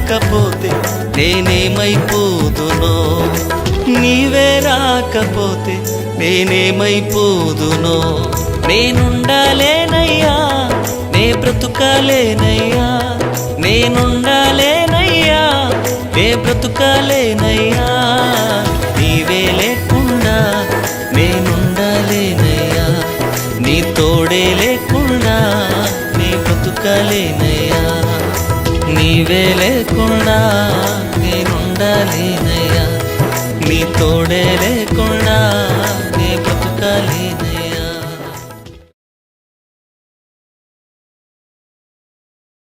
రాకపోతే నేనేమైపోదునో? నీవే రాకపోతే నేనేమైపోదునో? నేనుండాలేనయ్యా నే బ్రతుకాలేనయ్యా నేనుండాలేనయ్యా నే బ్రతుకాలేనయ్యా. నీవే లేకుండా నేనుండాలేనయ్యా నీ తోడే లేకుండా నీ బ్రతుకాలేనయ్యా. నీవే లేకుండా నేనుండాలేనయ్యా. నీ తోడే లేకుండా